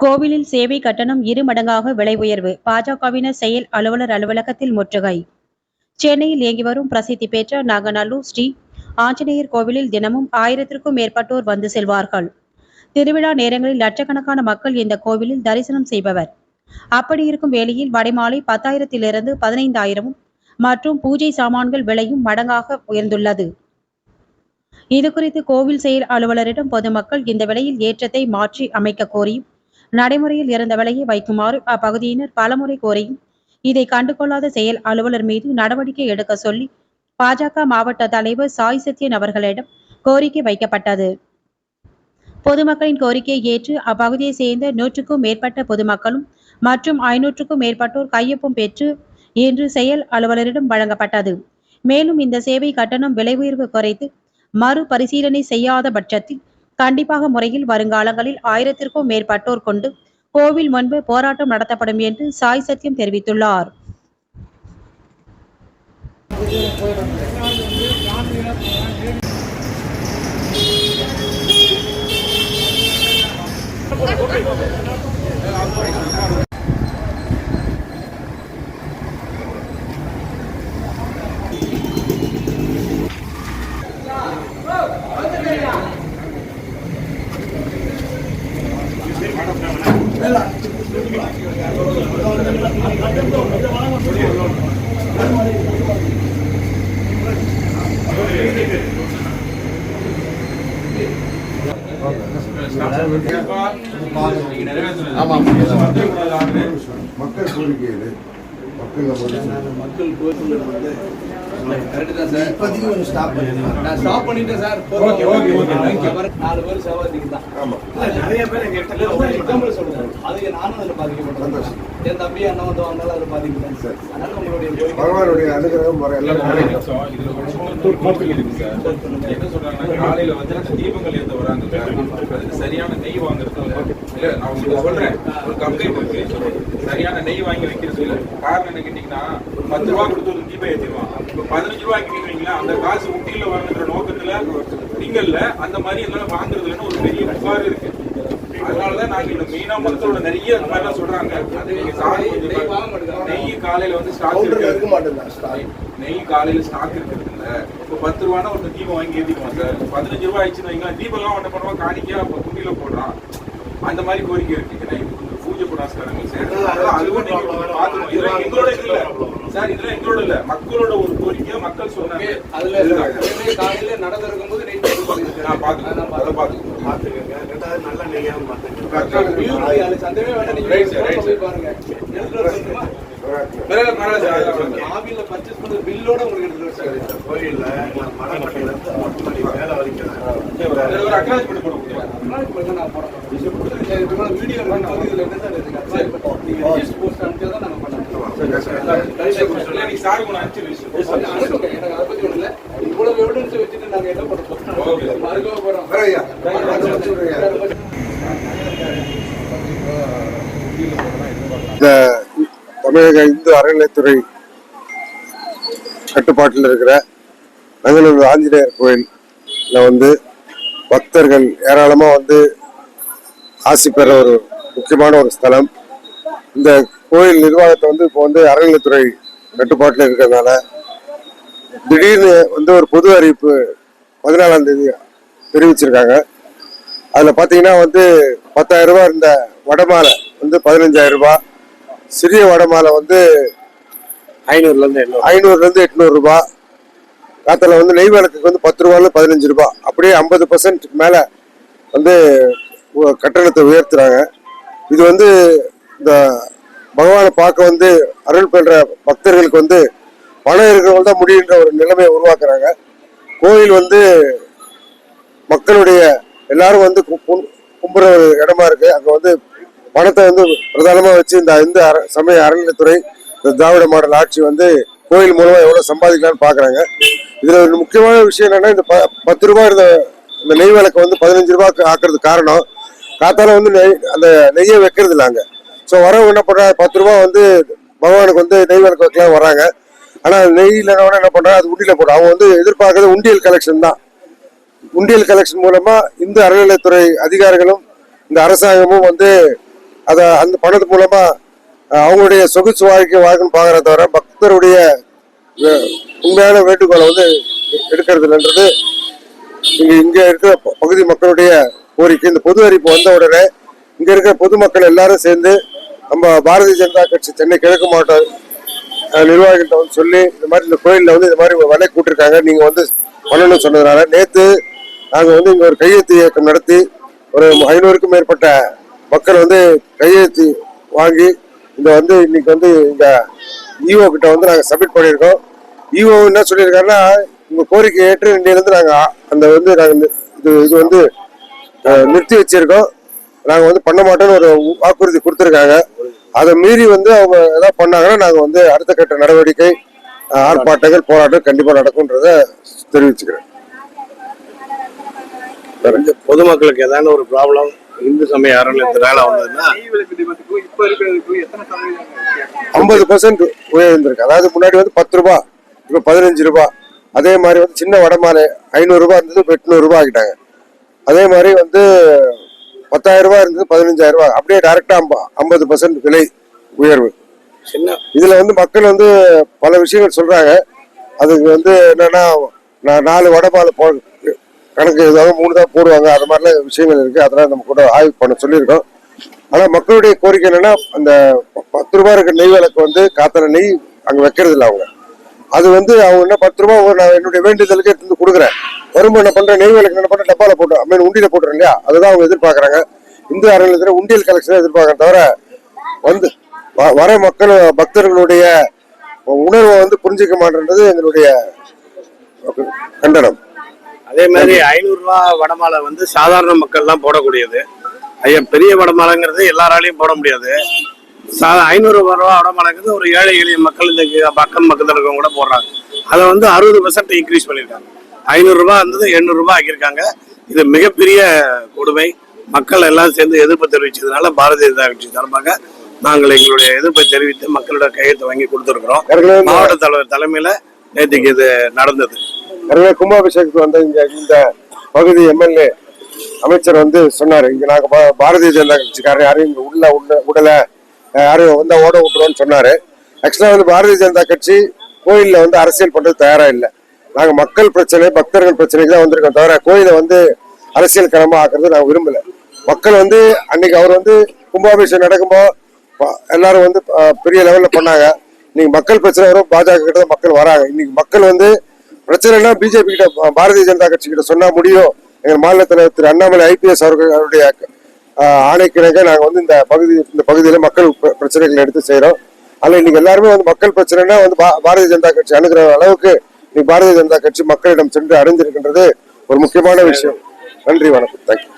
கோவிலில் சேவை கட்டணம் இரு மடங்காக விலை உயர்வு. பாஜகவினர் செயல் அலுவலர் அலுவலகத்தில் முற்றுகை. சென்னையில் இயங்கி வரும் பிரசித்தி பெற்ற நாகநல்லூர் ஸ்ரீ ஆஞ்சநேயர் கோவிலில் தினமும் ஆயிரத்திற்கும் மேற்பட்டோர் வந்து செல்வார்கள். திருவிழா நேரங்களில் லட்சக்கணக்கான மக்கள் இந்த கோவிலில் தரிசனம் செய்பவர். அப்படி இருக்கும் வேளையில் வடைமாலை பத்தாயிரத்திலிருந்து பதினைந்தாயிரமும் மற்றும் பூஜை சாமான்கள் விலையும் மடங்காக உயர்ந்துள்ளது. இது குறித்து கோவில் செயல் அலுவலரிடம் பொதுமக்கள் இந்த விலையில் ஏற்றத்தை மாற்றி அமைக்க கோரியும் நடைமுறையில் இருந்த விலையை வைக்குமாறு அப்பகுதியினர் பலமுறை கோரியும் இதை கண்டுகொள்ளாத செயல் அலுவலர் மீது நடவடிக்கை எடுக்க சொல்லி பாஜக மாவட்ட தலைவர் சாய் சத்யன் அவர்களிடம் கோரிக்கை வைக்கப்பட்டது. பொதுமக்களின் கோரிக்கையை ஏற்று அப்பகுதியை சேர்ந்த நூற்றுக்கும் மேற்பட்ட பொதுமக்களும் மற்றும் ஐநூற்றுக்கும் மேற்பட்டோர் கையொப்பம் பெற்று இன்று செயல் அலுவலரிடம் வழங்கப்பட்டது. மேலும் இந்த சேவை கட்டணம் விலை உயர்வு குறைத்து மறுபரிசீலனை செய்யாத பட்சத்தில் கண்டிப்பாக முறையில் வருங்காலங்களில் ஆயிரத்திற்கும் மேற்பட்டோர் கொண்டு கோவில் முன்பு போராட்டம் நடத்தப்படும் என்று சாய் சத்யம் தெரிவித்துள்ளார். மக்கள் கோரிக்கை மக்கள் மக்கள் கோரிக்கை வந்து கரெக்டு தான் சார் இப்போதைக்கு கொஞ்சம் ஸ்டாப் பண்ணிடலாம் நான் ஸ்டாப் பண்ணிட்டேன் sir okay, okay, okay. Thank you. நாலு பேர் சேவாதிக்கு தான் ஆமாம் நிறைய பேர் எங்க இடத்துல ஒரு எக்ஸாம்பிள் சொல்றேன் அதுக்கு நானும் அதில் பாதிக்கப்பட்டேன். என் தம்பி அண்ணன் வந்து வந்தாலும் அதில் பாதிக்கப்பட்டேன் சார் அதனால உங்களுடைய பகவானுடைய அனுகிரகம் வர. இதுல ஒரு சார். என்ன சொல்றாங்கன்னா, காலையில வந்து தீபங்கள் ஏத்த வராங்க. அதுக்கு சரியான நெய் வாங்குறது இல்ல. நான் உங்களுக்கு சொல்றேன். ஒரு complaint இருக்கு. சரியான நெய் வாங்கி வைக்கிறது இல்ல. காரணம் என்ன கேட்டீங்கன்னா, பத்து ரூபா கொடுத்து ஒரு தீபம் ஏத்திடுவான். பதினஞ்சு ரூபாய்க்கு விக்கிறீங்களா, அந்த காசு உண்டியல்ல வரணுன்ற நோக்கத்துல நீங்கள்ல அந்த மாதிரி எல்லாம் வாங்குறதுலன்னு ஒரு பெரிய புகார் இருக்கு. அதனாலதான் நாங்க இந்த மீனா மக்களோட நிறைய இந்த மாதிரி எல்லாம் சொல்றாங்க நெய் காலையில வந்து ஸ்டாக் இருக்க. ஸ்டாக் நெய் காலையில ஸ்டாக் இருக்கிறது இல்ல இப்போ பத்து ரூபானா ஒரு தீபம் வாங்கி ஏத்திக்குவோம் சார். பதினஞ்சு ரூபாய் ஆயிடுச்சுன்னு வைங்களேன் தீபம்லாம் என்ன பண்ணுவோம் காணிக்கையா குண்டியில போடுறான் அந்த மாதிரி கோரிக்கை இருக்கு. பூஜை புனஸ்காரங்கள் சேர்த்து அதெல்லாம் அதுவும் நீங்க கொஞ்சம் பார்த்துக்கணும் இதெல்லாம் எங்களோட இல்ல. சார் இதெல்லாம் எங்களோட இல்ல. மக்களோட ஒரு கோரிக்கையா மக்கள் சொன்னாங்க. அதுல காலையில நடந்திருக்கும் போது. நான் பாத்துக்கிறேன். அதை பாத்துக்கிறேன். வியூ அது சந்தேகமே வேண்டாம். நீங்க Right, sir, right, sir. போய் பாருங்க எடுத்துட்டு வர சொல்லுமா பரவாயில்ல, பரவாயில்ல சார், அதெல்லாம் வந்து. ஆவியில பர்ச்சேஸ் பண்ண பில்லோட உங்களுக்கு எடுத்துட்டு வர சொல்லுங்க இதுல ஒரு acknowledgement போட முடியுமா? நாளைக்கு போய் தான் நான் போட. சரி, இப்போ நான் வீடியோ இதுல என்ன சார்? சரி, அனுப்பிச்சா தான் நாங்க பண்ணோம். இல்ல, நீ சார் அனுப்பிச்சு அது அனுப்புங்க. எனக்கு அதை பத்தி ஒண்ணும் இல்ல. இவ்வளவு evidence வச்சுட்டு நாங்க என்ன பண்ண Okay. போறோம்? மறுக்க போறோம். வேற ஐயா சொல்றேன் இந்த தமிழக இந்து அறநிலைத்துறை கட்டுப்பாட்டில் இருக்கிற பெங்களூர் ஆஞ்சநேயர் கோயிலில் வந்து பக்தர்கள் ஏராளமாக வந்து ஆசி பெற ஒரு முக்கியமான ஒரு ஸ்தலம். இந்த கோயில் நிர்வாகத்தை வந்து இப்போ வந்து அறநிலைத்துறை கட்டுப்பாட்டில் இருக்கிறதுனால திடீர்னு வந்து ஒரு பொது அறிவிப்பு பதினாலாம் தேதி தெரிவிச்சிருக்காங்க. அதில் பார்த்தீங்கன்னா வந்து பத்தாயிரம் ரூபா இருந்த வடமாலை வந்து பதினஞ்சாயிரம் ரூபாய் சிறிய வடமாலை வந்து ஐநூறுலேருந்து எண்ணூறு. ஐநூறுலேருந்து எட்நூறு ரூபாய் காத்தில் வந்து நெய் விளக்குக்கு வந்து பத்து ரூபாயில பதினஞ்சு ரூபாய் அப்படியே ஐம்பது பர்சன்ட் மேலே வந்து கட்டணத்தை உயர்த்துறாங்க. இது வந்து இந்த பகவானை பார்க்க வந்து அருள் பெறுற பக்தர்களுக்கு வந்து பணம் இருக்கிறவங்க தான் முடியுன்ற ஒரு நிலைமையை உருவாக்குறாங்க. கோயில் வந்து மக்களுடைய எல்லாரும் வந்து கு- கு- கும்புற ஒரு இடமா இருக்கு. அங்க வந்து பணத்தை வந்து பிரதானமா வச்சு இந்த இந்த அற- சமய அறநிலைத்துறை இந்த திராவிட மாடல் ஆட்சி வந்து கோயில் மூலமா எவ்வளவு சம்பாதிக்கலாம்னு பாக்குறாங்க. இதுல ஒரு முக்கியமான விஷயம் என்னன்னா இந்த ப- பத்து ரூபாய் இருந்த இந்த நெய் விளக்கை வந்து பதினஞ்சு ரூபாய்க்கு ஆக்குறதுக்கு காரணம் காத்தால வந்து நெய் அந்த நெய்யை வைக்கிறது இல்லைங்க ஸோ வரவங்க என்ன பண்றாங்க பத்து ரூபாய் வந்து பகவானுக்கு வந்து நெய் விளக்கு வைக்கலாம் வராங்க ஆனா நெய் இல்லைன்னா என்ன பண்றாங்க அது உண்டியில போடும். அவங்க வந்து எதிர்பார்க்கறது உண்டியல் கலெக்ஷன் தான். உண்டியல் கலெக்ஷன் மூலமா இந்த அறநிலைத்துறை அதிகாரிகளும் இந்த அரசாங்கமும் வந்து அதை அந்த பணத்து மூலமா அவங்களுடைய சொகுசு வாழ்க்கை வாழ்க்கைன்னு பாக்குறத தவிர பக்தருடைய உண்மையான வேண்டுகோளை வந்து எடுக்கிறது இல்லைன்றது இங்க இங்க இருக்கிற பகுதி மக்களுடைய கோரிக்கை. இந்த பொது அறிவிப்பு வந்த உடனே இங்க இருக்கிற பொதுமக்கள் எல்லாரும் சேர்ந்து நம்ம பாரதிய ஜனதா கட்சி சென்னை கிழக்கு மாவட்ட நிர்வாகிகிட்ட வந்து சொல்லி இந்த மாதிரி இந்த கோயிலில் வந்து இந்த மாதிரி வலை கூட்டிருக்காங்க. நீங்க வந்து பண்ணணும்னு சொன்னதுனால நேற்று நாங்கள் வந்து இங்க ஒரு கையெழுத்து இயக்கம் நடத்தி ஒரு ஐநூறுக்கும் மேற்பட்ட மக்கள் வந்து கையெழுத்து வாங்கி இந்த வந்து இன்னைக்கு வந்து இந்த இஓ கிட்ட வந்து நாங்கள் சப்மிட் பண்ணியிருக்கோம். இஓ என்ன சொல்லியிருக்காருன்னா உங்கள் கோரிக்கை ஏற்று இன்னையிலிருந்து நாங்கள் அந்த வந்து நாங்கள் இது இது வந்து நிறுத்தி வச்சிருக்கோம். நாங்கள் வந்து பண்ண மாட்டோம்னு ஒரு வாக்குறுதி கொடுத்துருக்காங்க. அதை மீறி வந்து அவங்க எதாவது பண்ணாங்கன்னா நாங்கள் வந்து அடுத்த கட்ட நடவடிக்கை ஆர்ப்பாட்டங்கள் போராட்டம் கண்டிப்பாக நடக்கும்ன்றத தெரிவிச்சுக்கிறேன். பொதுமக்களுக்கு ஏதாவது ஒரு ப்ராப்ளம் இந்து சமய அறநிலையத்தினால வந்ததுன்னா? ஐம்பது பர்சன்ட் உயர்ந்திருக்கு. அதாவது முன்னாடி வந்து பத்து ரூபாய் இப்போ பதினஞ்சு ரூபாய் அதே மாதிரி வந்து சின்ன வடமாலை ஐநூறு ரூபாய் இருந்தது இப்போ எட்நூறு ரூபாய் ஆக்கிட்டாங்க. அதே மாதிரி வந்து பத்தாயிரம் ரூபாய் இருந்தது பதினஞ்சாயிரம் ரூபாய் அப்படியே டைரக்டா ஐம்பது பர்சன்ட் விலை உயர்வு. சின்ன இதுல வந்து மக்கள் வந்து பல விஷயங்கள் சொல்றாங்க. அதுக்கு வந்து என்னன்னா நான் நாலு வடமாலை போ கணக்கு ஏதாவது மூணு தான் போடுவாங்க அது மாதிரிலாம் விஷயங்கள் இருக்குது அதெல்லாம் நம்ம கூட ஆய்வு பண்ண சொல்லியிருக்கோம். ஆனால் மக்களுடைய கோரிக்கை என்னென்னா அந்த பத்து ரூபா இருக்கிற நெய் விளக்கு வந்து காத்தன நெய் அங்கே வைக்கிறது இல்லை அவங்க. அது வந்து அவங்க என்ன பத்து ரூபா நான் என்னுடைய வேண்டுதலுக்கு எடுத்து கொடுக்குறேன். வரும்போது என்ன பண்ணுறேன் நெய் விளக்கு என்ன பண்ணுற டப்பாவில் போட்டு மீன் உண்டியில் போட்டுறேன் இல்லையா? அதுதான் அவங்க எதிர்பார்க்குறாங்க. இந்து அறநிலையத்துல உண்டியல் கலெக்ஷன் எதிர்பார்க்கறத தவிர வந்து வ- வர மக்கள் பக்தர்களுடைய உணர்வை வந்து புரிஞ்சுக்க மாட்டேன்றது எங்களுடைய கண்டனம். அதே மாதிரி ஐநூறு ரூபாய் வடமாலை வந்து சாதாரண மக்கள் தான் போடக்கூடியது. ஐயா பெரிய வடமாலைங்கிறது எல்லாராலையும் போட முடியாது. சா ஐநூறு ரூபா வடமாலைங்கிறது ஒரு ஏழை எளிய மக்கள் இந்த பக்கம் பக்கத்தில் இருக்கவங்க கூட போடுறாங்க. அதை வந்து அறுபது பர்சன்ட் இன்க்ரீஸ் பண்ணியிருக்காங்க. ஐநூறு ரூபாய் இருந்தது எண்ணூறு ரூபாய் ஆக்கியிருக்காங்க. இது மிகப்பெரிய கொடுமை. மக்கள் எல்லாம் சேர்ந்து எதிர்ப்பு தெரிவிச்சதுனால பாரதிய ஜனதா கட்சி சார்பாக நாங்கள் எங்களுடைய எதிர்ப்பை தெரிவித்து மக்களோட கையெழுத்து வாங்கி கொடுத்துருக்குறோம். மாவட்ட தலைவர் தலைமையில நேற்றுக்கு இது நடந்தது. நிறைய கும்பாபிஷேகத்துக்கு வந்த இங்க இந்த பகுதி எம்எல்ஏ அமைச்சர் வந்து சொன்னாரு. இங்க நாங்க பாரதிய ஜனதா கட்சிக்காரர் யாரும் இங்க உள்ள உள்ள உடல யாரையும் யாரும் வந்தா ஓட விட்டுருவோம்னு சொன்னாரு. ஆக்சுவலா வந்து பாரதிய ஜனதா கட்சி கோயில்ல வந்து அரசியல் பண்றது தயாரா இல்லை. நாங்க மக்கள் பிரச்சனை பக்தர்கள் பிரச்சனைக்கு தான் வந்திருக்கோம் தவிர கோயிலை வந்து அரசியல் களமா ஆக்குறது நாங்க விரும்பல. மக்கள் வந்து அன்னைக்கு அவர் வந்து கும்பாபிஷேகம் நடக்கும்போது ப- எல்லாரும் வந்து பெரிய லெவல்ல பண்ணாங்க. இன்னைக்கு மக்கள் பிரச்சனை வரும் பாஜக கிட்ட தான் மக்கள் வராங்க. இன்னைக்கு மக்கள் வந்து பிரச்சனைனா பிஜேபி கிட்ட பாரதிய ஜனதா கட்சி கிட்ட சொன்னா முடியும். எங்க மாநில தலைவர் திரு அண்ணாமலை ஐபிஎஸ் அவர்களுடைய ஆணைக்கிணங்க நாங்க வந்து இந்த பகுதி இந்த பகுதியில மக்கள் பிரச்சனைகள் பிரச்சனைகளை எடுத்து செய்கிறோம் அதுல இன்னைக்கு எல்லாருமே வந்து மக்கள் பிரச்சனைனா வந்து பாரதிய ஜனதா கட்சி அணுகிற அளவுக்கு இன்னைக்கு பாரதிய ஜனதா கட்சி மக்களிடம் சென்று அடைந்திருக்கின்றது ஒரு முக்கியமான விஷயம். நன்றி வணக்கம். தேங்க்யூ